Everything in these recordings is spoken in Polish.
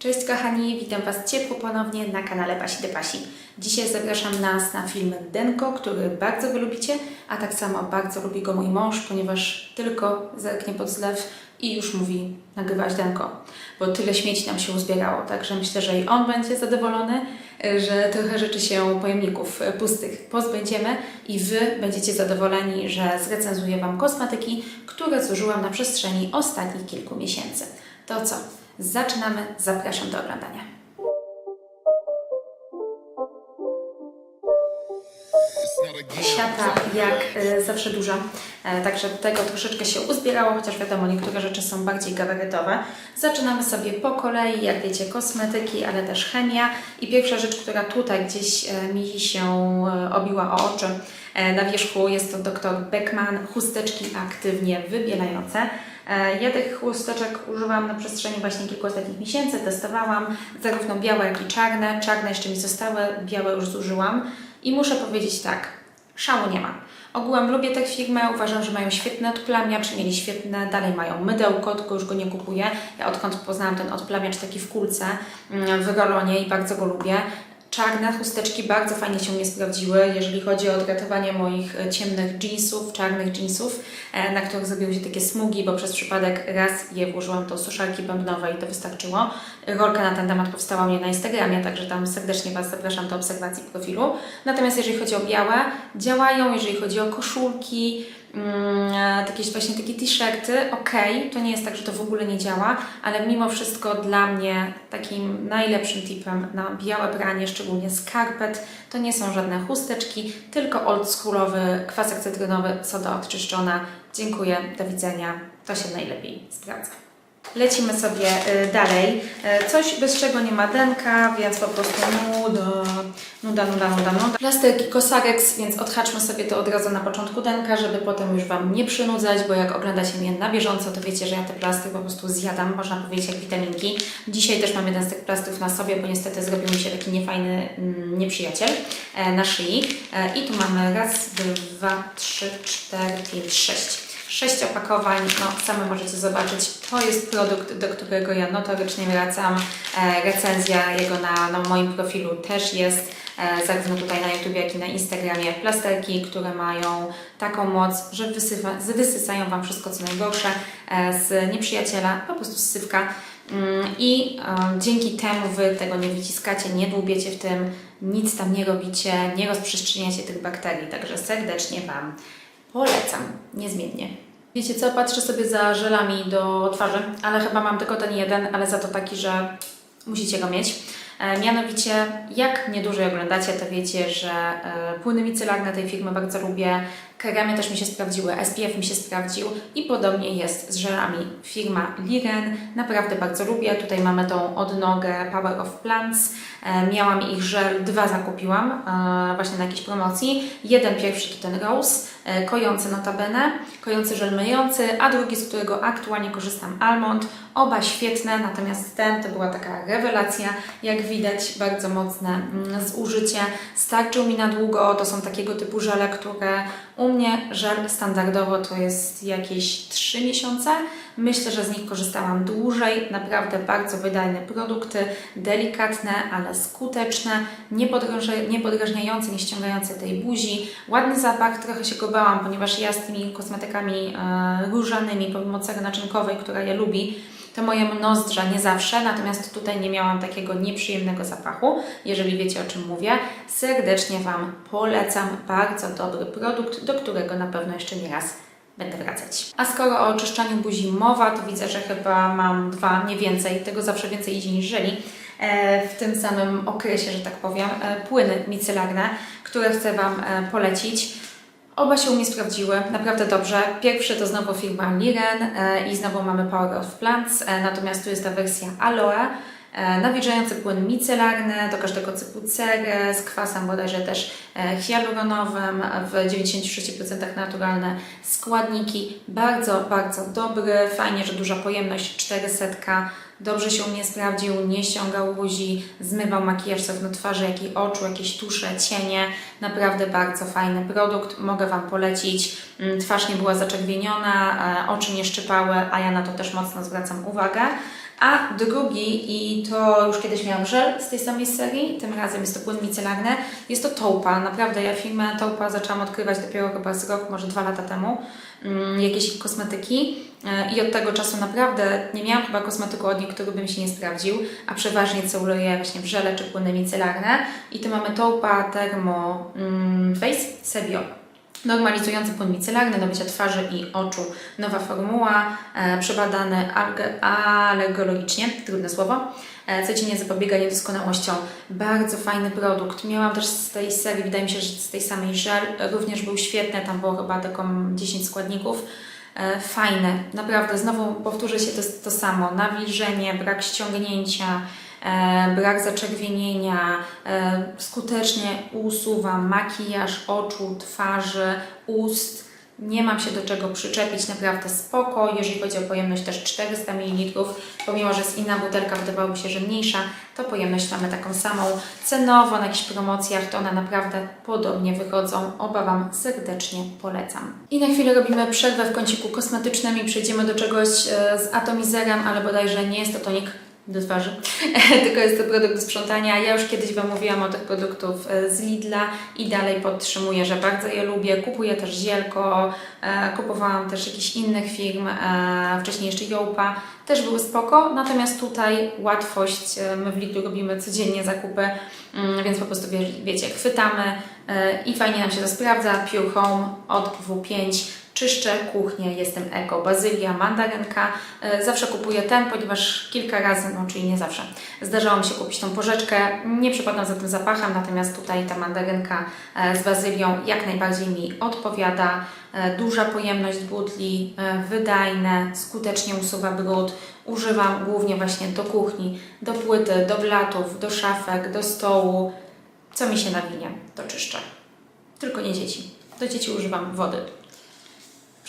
Cześć kochani, witam Was ciepło ponownie na kanale Pasi de Pasi. Dzisiaj zapraszam nas na film Denko, który bardzo Wy lubicie, a tak samo bardzo lubi go mój mąż, ponieważ tylko zerknie pod zlew i już mówi nagrywać Denko, bo tyle śmieci nam się uzbierało, także myślę, że i on będzie zadowolony, że trochę rzeczy się pojemników pustych pozbędziemy i Wy będziecie zadowoleni, że zrecenzuję Wam kosmetyki, które zużyłam na przestrzeni ostatnich kilku miesięcy. To co? Zaczynamy. Zapraszam do oglądania. Siata jak e, zawsze duża, e, także tego troszeczkę się uzbierało, chociaż wiadomo, niektóre rzeczy są bardziej gabarytowe. Zaczynamy sobie po kolei, jak wiecie, kosmetyki, ale też chemia. I pierwsza rzecz, która tutaj gdzieś e, mi się obiła o oczy na wierzchu, jest to dr Beckman, chusteczki aktywnie wybielające. E, Ja tych chusteczek używam na przestrzeni właśnie kilku ostatnich miesięcy, testowałam zarówno białe, jak i czarne. Czarne jeszcze mi zostały, białe już zużyłam. I muszę powiedzieć tak, szału nie ma. Ogółem lubię tę firmę, uważam, że mają świetne odplamiacz, mieli świetne, dalej mają mydełko, tylko już go nie kupuję. Ja odkąd poznałam ten odplamiacz taki w kulce, mm, w rolonie i bardzo go lubię. Czarne chusteczki bardzo fajnie się mnie sprawdziły, jeżeli chodzi o odratowanie moich e, ciemnych jeansów, czarnych jeansów, e, na których zrobiły się takie smugi, bo przez przypadek raz je włożyłam do suszarki bębnowej i to wystarczyło. Rolka na ten temat powstała mnie na Instagramie, także tam serdecznie Was zapraszam do obserwacji profilu. Natomiast jeżeli chodzi o białe, działają, jeżeli chodzi o koszulki, jakieś właśnie takie t-shirty, ok, to nie jest tak, że to w ogóle nie działa, ale mimo wszystko dla mnie takim najlepszym tipem na białe branie, szczególnie skarpet, to nie są żadne chusteczki, tylko oldschoolowy kwasek cytrynowy, soda odczyszczona. Dziękuję, do widzenia, to się najlepiej sprawdza. Lecimy sobie y, dalej. Y, Coś bez czego nie ma denka, więc po prostu nuda, nuda, nuda, nuda, nuda. Plasterki Cosrx, więc odhaczmy sobie to od razu na początku denka, żeby potem już Wam nie przynudzać, bo jak oglądacie mnie na bieżąco, to wiecie, że ja te plastry po prostu zjadam, można powiedzieć jak witaminki. Dzisiaj też mam jeden z tych plastrów na sobie, bo niestety zrobił mi się taki niefajny mm, nieprzyjaciel e, na szyi. E, I tu mamy raz, dwa, trzy, cztery, pięć, sześć sześć opakowań, no same możecie zobaczyć. To jest produkt, do którego ja notorycznie wracam. E, recenzja jego na, na moim profilu też jest, e, zarówno tutaj na YouTube, jak i na Instagramie. Plasterki, które mają taką moc, że wysywa, wysysają Wam wszystko co najgorsze e, z nieprzyjaciela, po prostu z sywka. Mm, I e, dzięki temu Wy tego nie wyciskacie, nie dłubiecie w tym, nic tam nie robicie, nie rozprzestrzeniacie tych bakterii. Także serdecznie Wam Polecam, niezmiennie. Wiecie co, patrzę sobie za żelami do twarzy, ale chyba mam tylko ten jeden, ale za to taki, że musicie go mieć. E, mianowicie, jak mnie dłużej oglądacie, to wiecie, że e, płyny micelarne tej firmy bardzo lubię. Kremy też mi się sprawdziły, SPF mi się sprawdził i podobnie jest z żelami. Firma Liren, naprawdę bardzo lubię. Tutaj mamy tą odnogę Power of Plants. E, miałam ich żel, dwa zakupiłam właśnie na jakiejś promocji. Jeden pierwszy to ten Rose, kojący notabene, kojący żel myjący, a drugi, z którego aktualnie korzystam, Almond. Oba świetne, natomiast ten to była taka rewelacja, jak widać, bardzo mocne mm, zużycie. Starczył mi na długo, to są takiego typu żele, które u mnie żel standardowo to jest jakieś 3 miesiące. Myślę, że z nich korzystałam dłużej. Naprawdę bardzo wydajne produkty, delikatne, ale skuteczne, nie, podrąże- nie podrażniające, nie ściągające tej buzi. Ładny zapach, trochę się go bałam, ponieważ ja z tymi kosmetykami e, różanymi, pomimo cery naczynkowej, która je lubi, to moje nozdrza nie zawsze, natomiast tutaj nie miałam takiego nieprzyjemnego zapachu, jeżeli wiecie o czym mówię. Serdecznie Wam polecam, bardzo dobry produkt, do którego na pewno jeszcze nie raz będę wracać. A skoro o oczyszczaniu buzi mowa, to widzę, że chyba mam dwa, nie więcej, tego zawsze więcej idzie niż żeli, e, w tym samym okresie, że tak powiem, e, płyny micelarne, które chcę Wam e, polecić. Oba się u mnie sprawdziły naprawdę dobrze. Pierwszy to znowu firma Liren i znowu mamy Power of Plants, natomiast tu jest ta wersja Aloe. E, nawilżający płyn micelarny, do każdego typu cery, z kwasem bodajże też e, hialuronowym, w 96% naturalne składniki. Bardzo, bardzo dobry, fajnie, że duża pojemność, 400 Dobrze się u mnie sprawdził, nie ściągał buzi, zmywał makijaż zarówno twarzy, jak i oczu, jakieś tusze, cienie. Naprawdę bardzo fajny produkt, mogę Wam polecić. Mm, Twarz nie była zaczerwieniona, e, oczy nie szczypały, a ja na to też mocno zwracam uwagę. A drugi, i to już kiedyś miałam żel z tej samej serii, tym razem jest to płyn micelarny, jest to Taupa. Naprawdę ja firmę Taupa zaczęłam odkrywać dopiero chyba z rok, może dwa lata temu, mm, jakieś kosmetyki e, i od tego czasu naprawdę nie miałam chyba kosmetyku od nich, który by mi się nie sprawdził, a przeważnie celuję właśnie w żele czy płyny micelarne i tu mamy Taupa Thermo mm, Face Sebio. Normalizujący płyn micelarny do mycia twarzy i oczu. Nowa formuła, e, przebadany alge- alergologicznie, trudne słowo, e, co Ci nie zapobiega niedoskonałościom. Bardzo fajny produkt. Miałam też z tej serii, wydaje mi się, że z tej samej żel, również był świetny, tam było chyba taką 10 składników. E, Fajne, naprawdę, znowu powtórzę się to, to samo. Nawilżenie, brak ściągnięcia, brak zaczerwienienia, e, skutecznie usuwa makijaż oczu, twarzy, ust. Nie mam się do czego przyczepić, naprawdę spoko. Jeżeli chodzi o pojemność też 400 ml, pomimo, że jest inna butelka, wydawałoby się, że mniejsza, to pojemność mamy taką samą. Cenowo na jakichś promocjach to one naprawdę podobnie wychodzą. Oba Wam serdecznie polecam. I na chwilę robimy przerwę w kąciku kosmetycznym i przejdziemy do czegoś e, z atomizerem, ale bodajże nie jest to tonik do twarzy, tylko jest to produkt do sprzątania. Ja już kiedyś Wam mówiłam o tych produktów e, z Lidla i dalej podtrzymuję, że bardzo je lubię. Kupuję też Zielko, e, kupowałam też jakichś innych firm, e, wcześniej jeszcze Jołpa, też były spoko, natomiast tutaj łatwość, my w Lidlu robimy codziennie zakupy, mm, więc po prostu wie, wiecie, chwytamy i fajnie nam się to sprawdza. Pure Home od W5 czyszczę kuchnię, jestem eko, bazylia, mandarynka. E, Zawsze kupuję ten, ponieważ kilka razy, no czyli nie zawsze, zdarzało mi się kupić tą porzeczkę. Nie przepadam za tym zapachem, natomiast tutaj ta mandarynka e, z bazylią jak najbardziej mi odpowiada. E, Duża pojemność butli, wydajne, skutecznie usuwa brud. Używam głównie właśnie do kuchni, do płyty, do blatów, do szafek, do stołu. Co mi się nawinie, to czyszczę. Tylko nie dzieci. Do dzieci używam wody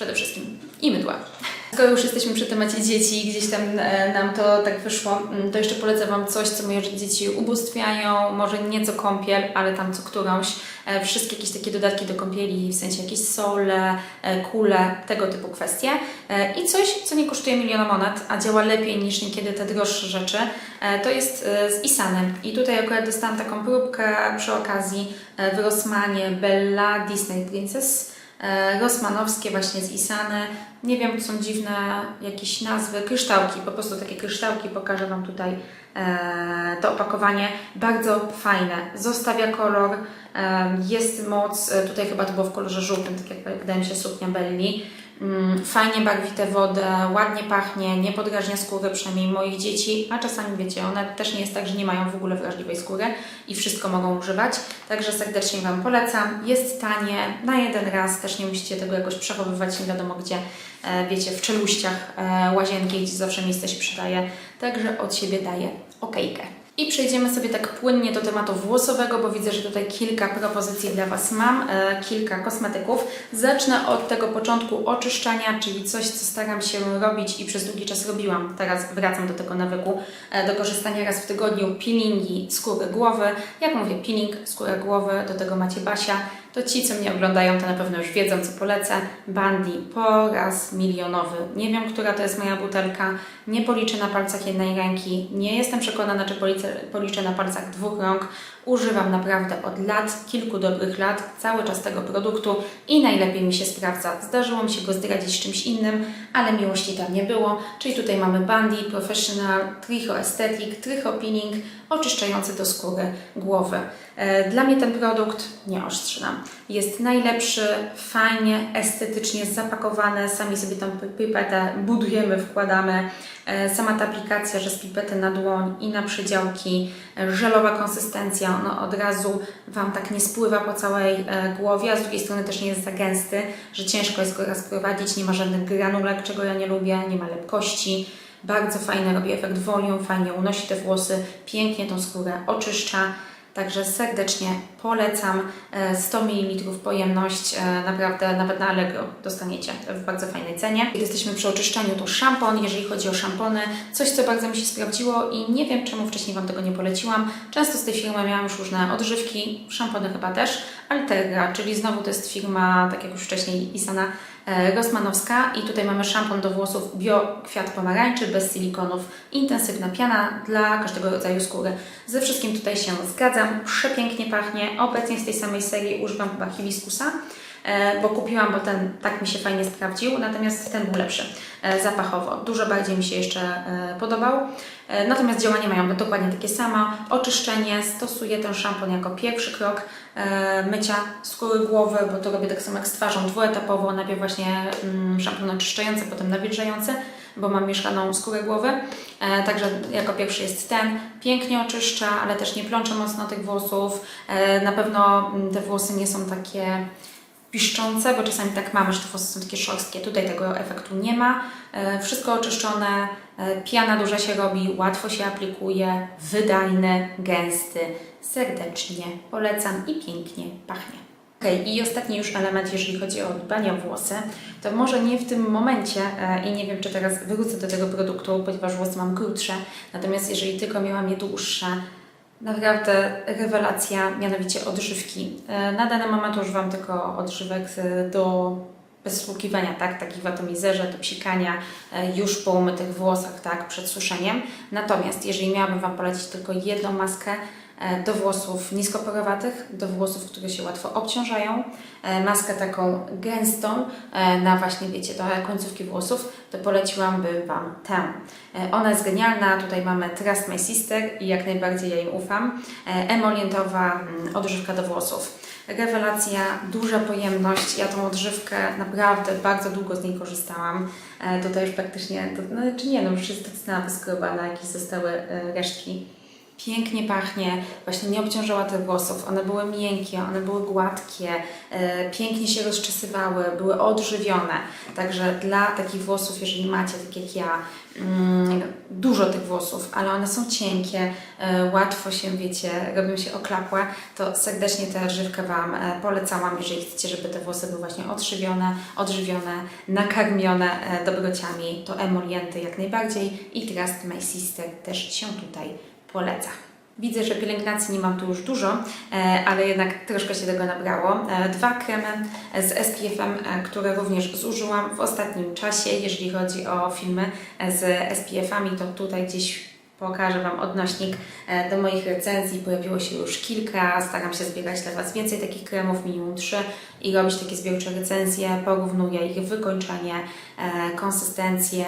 przede wszystkim i mydła. Skoro już jesteśmy przy temacie dzieci, gdzieś tam e, nam to tak wyszło, mm, to jeszcze polecę Wam coś, co moje dzieci ubóstwiają, może nieco kąpiel, ale tam co którąś. E, Wszystkie jakieś takie dodatki do kąpieli, w sensie jakieś sole, e, kule, tego typu kwestie. I coś, co nie kosztuje miliona monet, a działa lepiej niż niekiedy te droższe rzeczy, to jest z Isanem. I tutaj akurat dostałam taką próbkę przy okazji w Rossmanie Bella Disney Princess rosmanowskie właśnie z Isany. Nie wiem, są dziwne jakieś nazwy, kryształki, po prostu takie kryształki, pokażę Wam tutaj e, to opakowanie. Bardzo fajne, zostawia kolor, e, jest moc, e, tutaj chyba to było w kolorze żółtym, tak jak wydaje mi się suknia Belli. Mm, Fajnie barwi tę wodę, ładnie pachnie, nie podrażnia skóry, przynajmniej moich dzieci, a czasami wiecie, one też nie jest tak, że nie mają w ogóle wrażliwej skóry i wszystko mogą używać. Także serdecznie Wam polecam. Jest tanie, na jeden raz, też nie musicie tego jakoś przechowywać nie wiadomo gdzie, e, wiecie, w czeluściach e, łazienki, gdzie zawsze miejsce się przydaje. Także od siebie daję okejkę. I przejdziemy sobie tak płynnie do tematu włosowego, bo widzę, że tutaj kilka propozycji dla Was mam, e, kilka kosmetyków. Zacznę od tego początku oczyszczania, czyli coś, co staram się robić i przez długi czas robiłam. Teraz wracam do tego nawyku, e, do korzystania raz w tygodniu peelingi skóry głowy. Jak mówię, peeling skóra głowy, do tego macie Basia. To ci, co mnie oglądają, to na pewno już wiedzą, co polecę. Bandy po raz milionowy. Nie wiem, która to jest moja butelka. Nie policzę na palcach jednej ręki. Nie jestem przekonana, czy policzę, policzę na palcach dwóch rąk. Używam naprawdę od lat, kilku dobrych lat, cały czas tego produktu i najlepiej mi się sprawdza. Zdarzyło mi się go zdradzić czymś innym, ale miłości tam nie było. Czyli tutaj mamy Bandy Professional Tricho Aesthetic Tricho Peeling oczyszczający do skóry głowy. E, Dla mnie ten produkt nie ostrzynam. Jest najlepszy, fajnie, estetycznie zapakowany. Sami sobie tą pi- pipetę budujemy, wkładamy. E, Sama ta aplikacja, że z pipety na dłoń i na przydziałki, e, żelowa konsystencja, ono od razu Wam tak nie spływa po całej e, głowie, a z drugiej strony też nie jest za gęsty, że ciężko jest go rozprowadzić, nie ma żadnych granulek, czego ja nie lubię, nie ma lepkości. Bardzo fajny robi efekt volume, fajnie unosi te włosy, pięknie tą skórę oczyszcza. Także serdecznie polecam. E, 100 ml pojemność, e, naprawdę nawet na Allegro dostaniecie w bardzo fajnej cenie. Jak jesteśmy przy oczyszczaniu, to szampon, jeżeli chodzi o szampony, coś co bardzo mi się sprawdziło i nie wiem czemu wcześniej Wam tego nie poleciłam. Często z tej firmy miałam już różne odżywki, szampony chyba też, Alterga, czyli znowu to jest firma, tak jak już wcześniej Isana, e, Rossmanowska i tutaj mamy szampon do włosów Bio Kwiat Pomarańczy bez silikonów, intensywna piana dla każdego rodzaju skóry. Ze wszystkim tutaj się zgadzam, przepięknie pachnie. Obecnie z tej samej serii używam chyba hibiskusa, e, bo kupiłam, bo ten tak mi się fajnie sprawdził, natomiast ten był lepszy e, zapachowo. Dużo bardziej mi się jeszcze e, podobał. E, Natomiast działania mają dokładnie takie samo. Oczyszczenie, stosuję ten szampon jako pierwszy krok e, mycia skóry głowy, bo to robię tak samo jak z twarzą dwuetapowo. Najpierw właśnie mm, szampon oczyszczający, potem nawilżający, bo mam mieszkaną skórę głowy. E, także jako pierwszy jest ten. Pięknie oczyszcza, ale też nie plącze mocno tych włosów. E, na pewno mm, te włosy nie są takie piszczące, bo czasami tak mamy, że te włosy są takie szorstkie. Tutaj tego efektu nie ma. E, Wszystko oczyszczone, e, piana duża się robi, łatwo się aplikuje, wydajny, gęsty, serdecznie polecam i pięknie pachnie. Okej, i ostatni już element, jeżeli chodzi o dbanie o włosy, to może nie w tym momencie e, i nie wiem, czy teraz wrócę do tego produktu, ponieważ włosy mam krótsze, natomiast jeżeli tylko miałam je dłuższe, Naprawdę rewelacja, mianowicie odżywki. E, Na dany moment używam tylko odżywek do bezsługiwania, tak, takich w atomizerze, do psikania e, już po umytych włosach, tak, przed suszeniem. Natomiast jeżeli miałabym Wam polecić tylko jedną maskę do włosów niskoporowatych, do włosów, które się łatwo obciążają, e, maskę taką gęstą e, na właśnie, wiecie, do końcówki włosów, to poleciłabym Wam tę. E, Ona jest genialna, tutaj mamy Trust My Sister i jak najbardziej ja jej ufam. E, Emolientowa mm, odżywka do włosów. Rewelacja, duża pojemność. Ja tą odżywkę naprawdę bardzo długo z niej korzystałam. E, Tutaj już praktycznie, to, no czy nie, no już jest tak cała wyskrobana, jakieś zostały e, resztki. Pięknie pachnie, właśnie nie obciążała tych włosów. One były miękkie, one były gładkie, e, pięknie się rozczesywały, były odżywione. Także dla takich włosów, jeżeli macie, tak jak ja, mm, dużo tych włosów, ale one są cienkie, e, łatwo się, wiecie, robią się oklapłe, to serdecznie tę odżywkę Wam e, polecałam, jeżeli chcecie, żeby te włosy były właśnie odżywione, odżywione, nakarmione dobrociami, to emolienty jak najbardziej i Trust My Sister też się tutaj poleca. Widzę, że pielęgnacji nie mam tu już dużo, e, ale jednak troszkę się tego nabrało. E, Dwa kremy z SPF-em, e, które również zużyłam w ostatnim czasie, jeżeli chodzi o filmy z SPF-ami, to tutaj gdzieś pokażę Wam odnośnik do moich recenzji. Pojawiło się już kilka, staram się zbierać dla Was więcej takich kremów, minimum trzy i robić takie zbiorcze recenzje, porównuję ich wykończenie, konsystencję,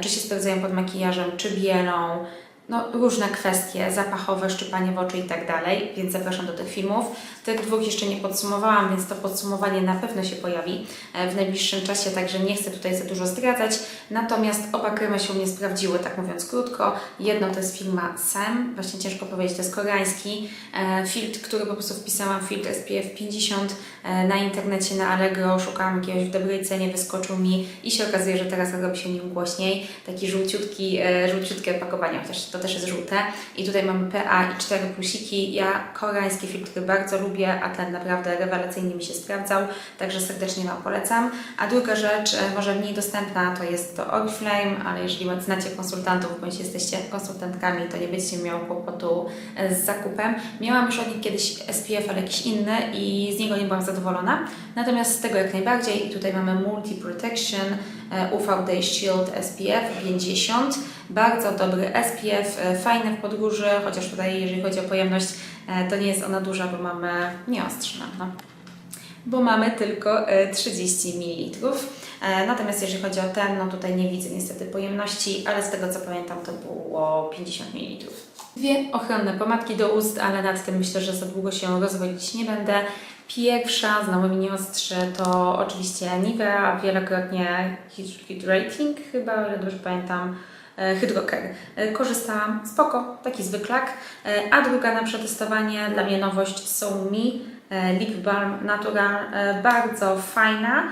czy się sprawdzają pod makijażem, czy bielą, no, różne kwestie, zapachowe, szczypanie w oczy i tak dalej, więc zapraszam do tych filmów. Tych dwóch jeszcze nie podsumowałam, więc to podsumowanie na pewno się pojawi e, w najbliższym czasie, także nie chcę tutaj za dużo zdradzać. Natomiast oba kremy się u mnie sprawdziły, tak mówiąc krótko. Jedno to jest firma Sam, właśnie ciężko powiedzieć, to jest koreański e, filtr, który po prostu wpisałam, filtr SPF 50 e, na internecie, na Allegro, szukałam jakiegoś w dobrej cenie, wyskoczył mi i się okazuje, że teraz robi się nim głośniej. Taki żółciutki, żółciutkie opakowanie, chociaż to też jest żółte. I tutaj mamy PA i 4 plusiki. Ja koreańskie filtry bardzo lubię, a ten naprawdę rewelacyjnie mi się sprawdzał, także serdecznie Wam polecam. A druga rzecz, e, może mniej dostępna, to jest to Oriflame, ale jeżeli znacie konsultantów, bądź jesteście konsultantkami, to nie będziecie miało kłopotu e, z zakupem. Miałam już od nich kiedyś SPF, ale jakiś inny i z niego nie byłam zadowolona. Natomiast z tego jak najbardziej tutaj mamy Multi Protection UV Day Shield SPF 50. Bardzo dobry SPF, e, fajny w podróży, chociaż tutaj jeżeli chodzi o pojemność, e, to nie jest ona duża, bo mamy nieostrzna. No bo mamy tylko e, 30 ml. E, Natomiast jeżeli chodzi o ten, no tutaj nie widzę niestety pojemności, ale z tego co pamiętam to było 50 ml. Dwie ochronne pomadki do ust, ale nad tym myślę, że za długo się rozwodzić nie będę. Pierwsza, znowu mi nie ostrzy, to oczywiście Nivea, wielokrotnie hyd- Hydrating chyba, ale dobrze pamiętam, e, Hydroker. E, Korzystałam, spoko, taki zwyklak. E, A druga na przetestowanie, dla mnie nowość są mi Lip Balm Natural, bardzo fajna,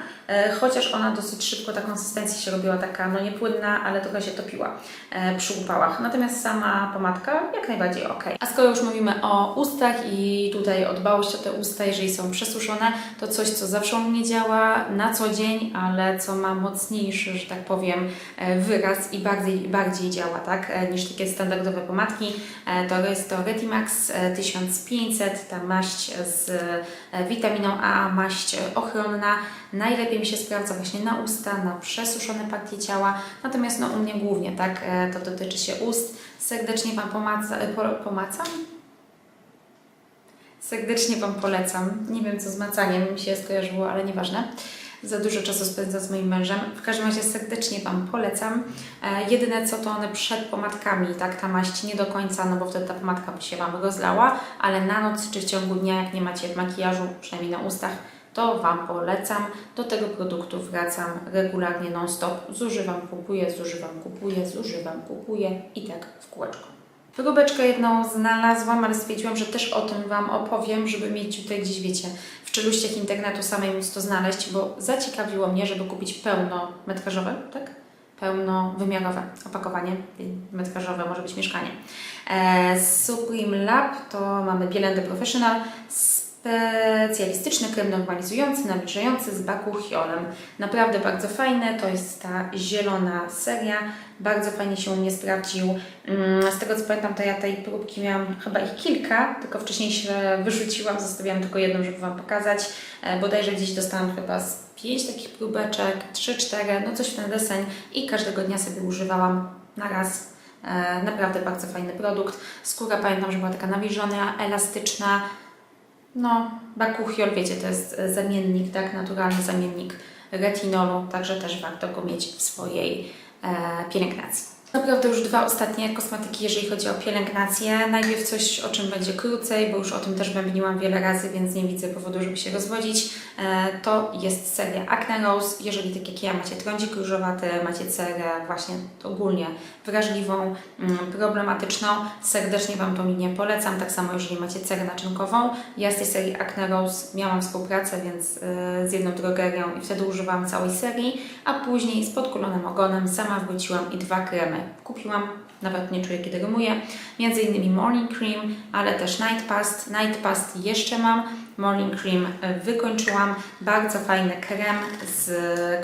chociaż ona dosyć szybko, ta konsystencja się robiła taka, no niepłynna, ale trochę się topiła e, przy upałach. Natomiast sama pomadka jak najbardziej ok. A skoro już mówimy o ustach i tutaj o dbałość o te usta, jeżeli są przesuszone, to coś, co zawsze u mnie działa na co dzień, ale co ma mocniejszy, że tak powiem, e, wyraz i bardziej, bardziej działa, tak, e, niż takie standardowe pomadki, e, to jest to Retimax e, 1500, ta maść z e, witaminą A, maść e, ochronna. Najlepiej mi się sprawdza właśnie na usta, na przesuszone partie ciała. Natomiast no, u mnie głównie tak e, to dotyczy się ust. Serdecznie Wam pomaca, e, po, pomacam? Serdecznie Wam polecam. Nie wiem co z macaniem mi się skojarzyło, ale nieważne. Za dużo czasu spędzam z moim mężem. W każdym razie serdecznie Wam polecam. E, jedyne co to one przed pomadkami, tak, ta maść nie do końca, no bo wtedy ta pomadka by się Wam rozlała, ale na noc czy w ciągu dnia, jak nie macie makijażu, przynajmniej na ustach, to Wam polecam. Do tego produktu wracam regularnie, non-stop. Zużywam, kupuję, zużywam, kupuję, zużywam, kupuję i tak w kółeczko. Próbeczkę jedną znalazłam, ale stwierdziłam, że też o tym Wam opowiem, żeby mieć tutaj gdzieś, wiecie, czeluściach internetu samej móc to znaleźć, bo zaciekawiło mnie, żeby kupić pełnometrażowe, tak? Pełnowymiarowe opakowanie, metrażowe może być mieszkanie. E, Supreme Lab to mamy Bielende Professional, specjalistyczny krem normalizujący, nawilżający z bakuchiolem. Naprawdę bardzo fajny, to jest ta zielona seria, bardzo fajnie się u mnie sprawdził. Mm, Z tego co pamiętam, to ja tej próbki miałam chyba ich kilka, tylko wcześniej się wyrzuciłam, zostawiłam tylko jedną, żeby Wam pokazać. E, Bodajże gdzieś dostałam chyba z pięć takich próbeczek, trzy, cztery, no coś w ten deseń i każdego dnia sobie używałam na raz. E, Naprawdę bardzo fajny produkt. Skóra pamiętam, że była taka nawilżona, elastyczna. No, bakuchiol, wiecie, to jest e, zamiennik, tak, naturalny zamiennik retinolu, także też warto go mieć w swojej e, pielęgnacji. Naprawdę już dwa ostatnie kosmetyki, jeżeli chodzi o pielęgnację. Najpierw coś, o czym będzie krócej, bo już o tym też bębniłam wiele razy, więc nie widzę powodu, żeby się rozwodzić. E, to jest seria Acne Rose. Jeżeli tak jak ja macie trądzik różowaty, macie cerę właśnie ogólnie wrażliwą, mm, problematyczną, serdecznie Wam to nie polecam. Tak samo jeżeli macie cerę naczynkową. Ja z tej serii Acne Rose miałam współpracę, więc e, z jedną drogerią i wtedy używałam całej serii, a później z podkulonym ogonem sama wróciłam i dwa kremy kupiłam. Nawet nie czuję, kiedy rymuję. Między innymi Morning Cream, ale też Night Past. Night Past jeszcze mam. Morning Cream e, wykończyłam. Bardzo fajny krem z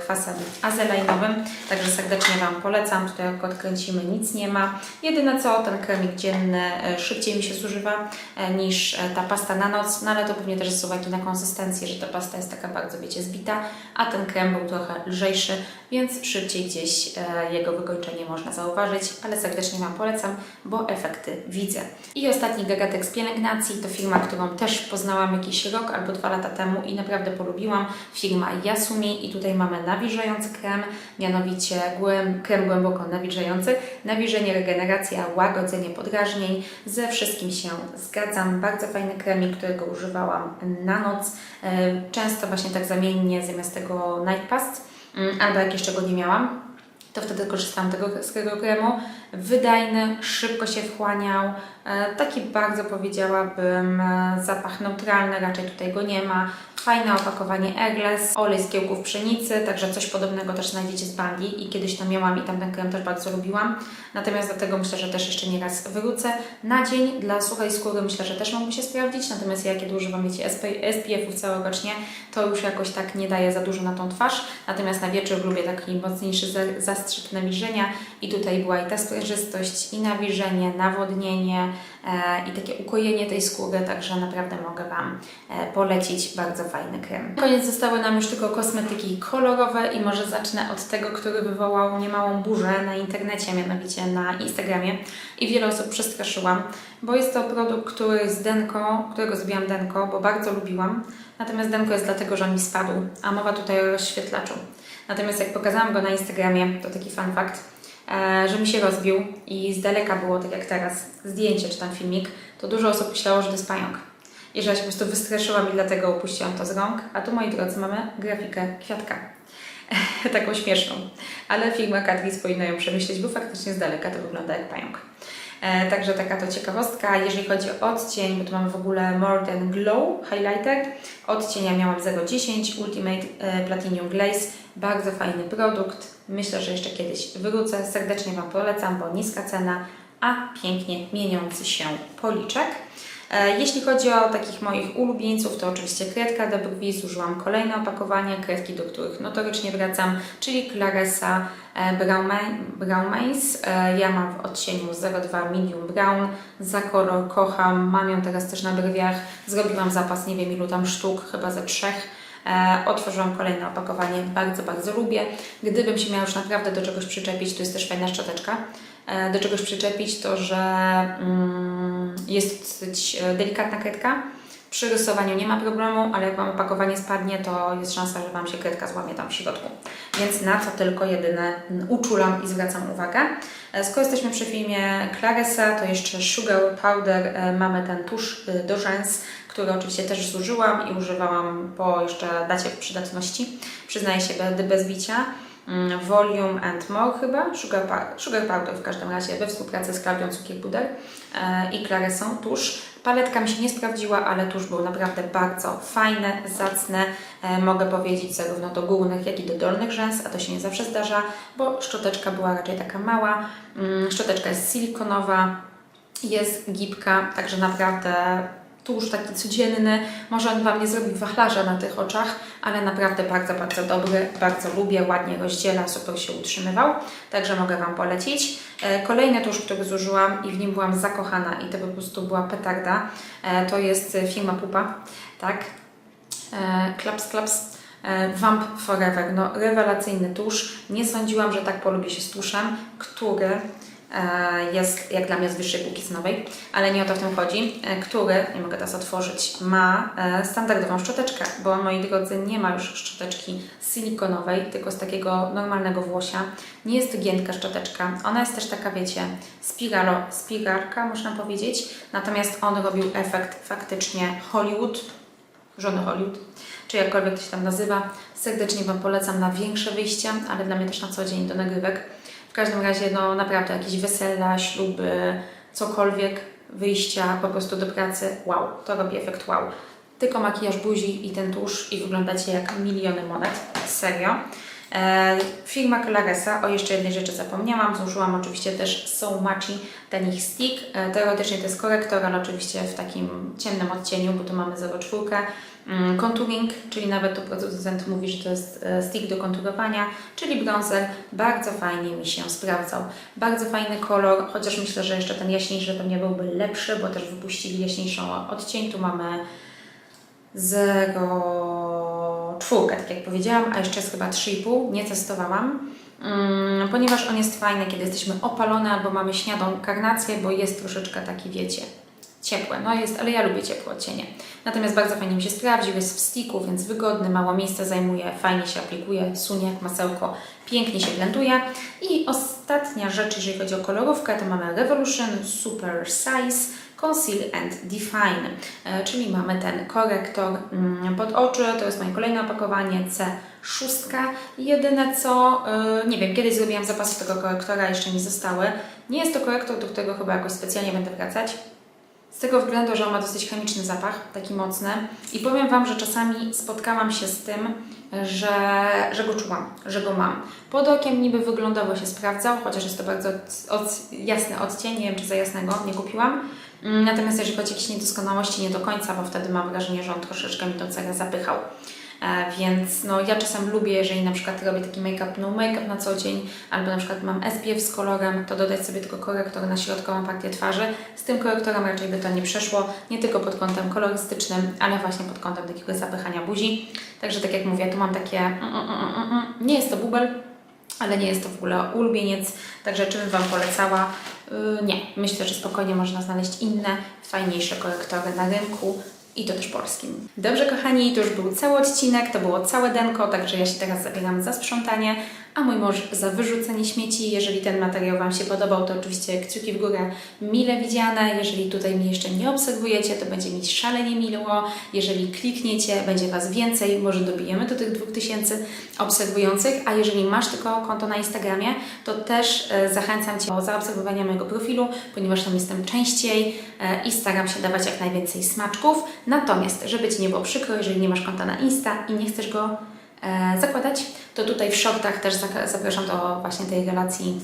kwasem azeleinowym, także serdecznie Wam polecam. Tutaj jak odkręcimy nic nie ma. Jedyne co, ten kremik dzienny e, szybciej mi się zużywa e, niż ta pasta na noc, no ale to pewnie też z uwagi na konsystencję, że ta pasta jest taka bardzo, wiecie, zbita, a ten krem był trochę lżejszy, więc szybciej gdzieś jego wykończenie można zauważyć, ale serdecznie Wam polecam, bo efekty widzę. I ostatni gagatek z pielęgnacji to firma, którą też poznałam jakiś rok albo dwa lata temu i naprawdę polubiłam. Firma Yasumi i tutaj mamy nawilżający krem, mianowicie głęb, krem głęboko nawilżający, nawilżenie, regeneracja, łagodzenie podrażnień. Ze wszystkim się zgadzam. Bardzo fajny kremik, którego używałam na noc. E, Często właśnie tak zamiennie zamiast tego Night Past, mm, albo jak jeszcze go nie miałam, to wtedy korzystałam tego, z tego kremu. Wydajny, szybko się wchłaniał, e, taki bardzo powiedziałabym e, zapach neutralny, raczej tutaj go nie ma. Fajne opakowanie Egles, olej z kiełków pszenicy, także coś podobnego też znajdziecie z Bali i kiedyś to miałam i tamten krem też bardzo lubiłam. Natomiast do tego myślę, że też jeszcze nie raz wrócę. Na dzień dla suchej skóry myślę, że też mógłby się sprawdzić, natomiast ja kiedy używam wiecie, SP, SPF-ów całorocznie, to już jakoś tak nie daje za dużo na tą twarz. Natomiast na wieczór lubię taki mocniejszy za- zastrzyk nawilżenia i tutaj była i ta sprężystość, i nawilżenie, nawodnienie i takie ukojenie tej skóry, także naprawdę mogę Wam e, polecić bardzo fajny krem. Na koniec zostały nam już tylko kosmetyki kolorowe i może zacznę od tego, który wywołał niemałą burzę na internecie, mianowicie na Instagramie i wiele osób przestraszyłam, bo jest to produkt, który z Denko, którego zrobiłam Denko, bo bardzo lubiłam, natomiast Denko jest dlatego, że on mi spadł, a mowa tutaj o rozświetlaczu. Natomiast jak pokazałam go na Instagramie, to taki fun fact, e, że mi się rozbił i z daleka było, tak jak teraz, zdjęcie czy tam filmik, to dużo osób myślało, że to jest pająk. I że ja się po prostu wystraszyłam i dlatego opuściłam to z rąk. A tu, moi drodzy, mamy grafikę kwiatka. Taką śmieszną. Ale firma Catrice powinna ją przemyśleć, bo faktycznie z daleka to wygląda jak pająk. E, także taka to ciekawostka. Jeżeli chodzi o odcień, bo tu mamy w ogóle More Than Glow Highlighter. Odcienia miałam 010 Ultimate e, Platinum Glaze. Bardzo fajny produkt. Myślę, że jeszcze kiedyś wrócę. Serdecznie Wam polecam, bo niska cena, a pięknie mieniący się policzek. E, Jeśli chodzi o takich moich ulubieńców, to oczywiście kredka do brwi. Zużyłam kolejne opakowanie, kredki, do których notorycznie wracam, czyli Claresa e, Braunmais. E, Ja mam w odcieniu 02 Medium Brown. Za kolor kocham, mam ją teraz też na brwiach. Zrobiłam zapas nie wiem ilu tam sztuk, chyba ze trzech. E, Otworzyłam kolejne opakowanie, bardzo, bardzo lubię. Gdybym się miała już naprawdę do czegoś przyczepić, to jest też fajna szczoteczka, e, do czegoś przyczepić, to że mm, jest dosyć e, delikatna kredka. Przy rysowaniu nie ma problemu, ale jak Wam opakowanie spadnie, to jest szansa, że Wam się kredka złamie tam w środku. Więc na co tylko jedyne uczulam i zwracam uwagę. Skoro jesteśmy przy filmie Claresa, to jeszcze Sugar Powder. Mamy ten tusz do rzęs, który oczywiście też zużyłam i używałam po jeszcze dacie przydatności. Przyznaję się bez, bez bicia. Mm, Volume and More chyba, Sugar, Sugar Powder w każdym razie we współpracy z Klaudią Cukier Puder e, i Claresą tusz. Paletka mi się nie sprawdziła, ale tusz był naprawdę bardzo fajny, zacny. E, mogę powiedzieć zarówno do górnych, jak i do dolnych rzęs, a to się nie zawsze zdarza, bo szczoteczka była raczej taka mała. Mm, szczoteczka jest silikonowa, jest gibka, także naprawdę tusz taki codzienny. Może on Wam nie zrobi wachlarza na tych oczach, ale naprawdę bardzo, bardzo dobry, bardzo lubię, ładnie rozdziela, super się utrzymywał, także mogę Wam polecić. E, Kolejny tusz, który zużyłam i w nim byłam zakochana i to po prostu była petarda, e, to jest firma Pupa, tak? E, Klaps, klaps. Vamp Forever, no rewelacyjny tusz. Nie sądziłam, że tak polubię się z tuszem, który jest jak dla mnie z wyższej półki cenowej, ale nie o to w tym chodzi, e, który, nie mogę teraz otworzyć, ma e, standardową szczoteczkę, bo moi drodzy, nie ma już szczoteczki silikonowej, tylko z takiego normalnego włosia. Nie jest giętka szczoteczka, ona jest też taka, wiecie, spiralo, spiralka, można powiedzieć, natomiast on robił efekt faktycznie Hollywood, żony Hollywood, czy jakkolwiek to się tam nazywa. Serdecznie Wam polecam na większe wyjścia, ale dla mnie też na co dzień do nagrywek. W każdym razie, no naprawdę jakieś wesela, śluby, cokolwiek, wyjścia po prostu do pracy, wow, to robi efekt wow. Tylko makijaż buzi i ten tusz i wyglądacie jak miliony monet, serio. E, firma Claresa, o jeszcze jednej rzeczy zapomniałam, zużyłam oczywiście też So Machi ten ich stick. E, teoretycznie to jest korektor, ale oczywiście w takim ciemnym odcieniu, bo tu mamy 0,4. Mm, Contouring, czyli nawet tu producent mówi, że to jest e, stick do konturowania, czyli bronzer. Bardzo fajnie mi się sprawdzał. Bardzo fajny kolor, chociaż myślę, że jeszcze ten jaśniejszy pewnie byłby lepszy, bo też wypuścili jaśniejszą odcień. Tu mamy 0,4, tak jak powiedziałam, a jeszcze jest chyba 3,5, nie testowałam. Mm, ponieważ on jest fajny, kiedy jesteśmy opalone albo mamy śniadą karnację, bo jest troszeczkę taki, wiecie, ciepłe. No jest, ale ja lubię ciepłe odcienie. Natomiast bardzo fajnie mi się sprawdził, jest w sticku, więc wygodny, mało miejsca zajmuje, fajnie się aplikuje, sunie jak masełko, pięknie się blenduje. I ostatnia rzecz, jeżeli chodzi o kolorówkę, to mamy Revolution Super Size Conceal and Define, e, czyli mamy ten korektor mm, pod oczy, to jest moje kolejne opakowanie C6. Jedyne co, e, nie wiem, kiedyś zrobiłam zapasy tego korektora, jeszcze nie zostały. Nie jest to korektor, do którego chyba jakoś specjalnie będę wracać. Z tego względu, że on ma dosyć chemiczny zapach, taki mocny. I powiem Wam, że czasami spotkałam się z tym, że, że go czułam, że go mam. Pod okiem niby wyglądowo się sprawdzał, chociaż jest to bardzo od, od, jasny odcień, nie wiem czy za jasnego, nie kupiłam. Mm, Natomiast jeżeli chodzi o jakieś niedoskonałości, nie do końca, bo wtedy mam wrażenie, że on troszeczkę mi tą cegę zapychał. E, Więc no, ja czasem lubię, jeżeli na przykład robię taki make-up, no make-up na co dzień, albo na przykład mam SPF z kolorem, to dodać sobie tylko korektor na środkową partię twarzy. Z tym korektorem raczej by to nie przeszło, nie tylko pod kątem kolorystycznym, ale właśnie pod kątem takiego zapychania buzi. Także tak jak mówię, tu mam takie, mm, mm, nie jest to bubel, ale nie jest to w ogóle ulubieniec, także czy bym Wam polecała? Yy, nie, myślę, że spokojnie można znaleźć inne, fajniejsze korektory na rynku i to też polskim. Dobrze, kochani, to już był cały odcinek, to było całe denko, także ja się teraz zabieram za sprzątanie, a mój mąż za wyrzucenie śmieci. Jeżeli ten materiał Wam się podobał, to oczywiście kciuki w górę mile widziane. Jeżeli tutaj mnie jeszcze nie obserwujecie, to będzie mi szalenie miło. Jeżeli klikniecie, będzie Was więcej, może dobijemy do tych 2000 obserwujących, a jeżeli masz tylko konto na Instagramie, to też e, zachęcam Cię do zaobserwowania mojego profilu, ponieważ tam jestem częściej e, i staram się dawać jak najwięcej smaczków. Natomiast, żeby Ci nie było przykro, jeżeli nie masz konta na Insta i nie chcesz go zakładać, to tutaj w shortach też zapraszam do właśnie tej relacji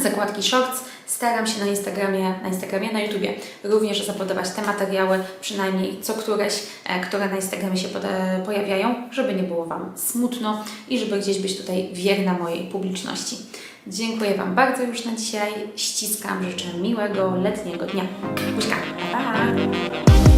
zakładki Shorts. Staram się na Instagramie, na Instagramie, na YouTubie również zapodawać te materiały, przynajmniej co któreś, e, które na Instagramie się pojawiają, żeby nie było Wam smutno i żeby gdzieś być tutaj wierna mojej publiczności. Dziękuję Wam bardzo już na dzisiaj. Ściskam, życzę miłego letniego dnia. Buźka, pa! pa.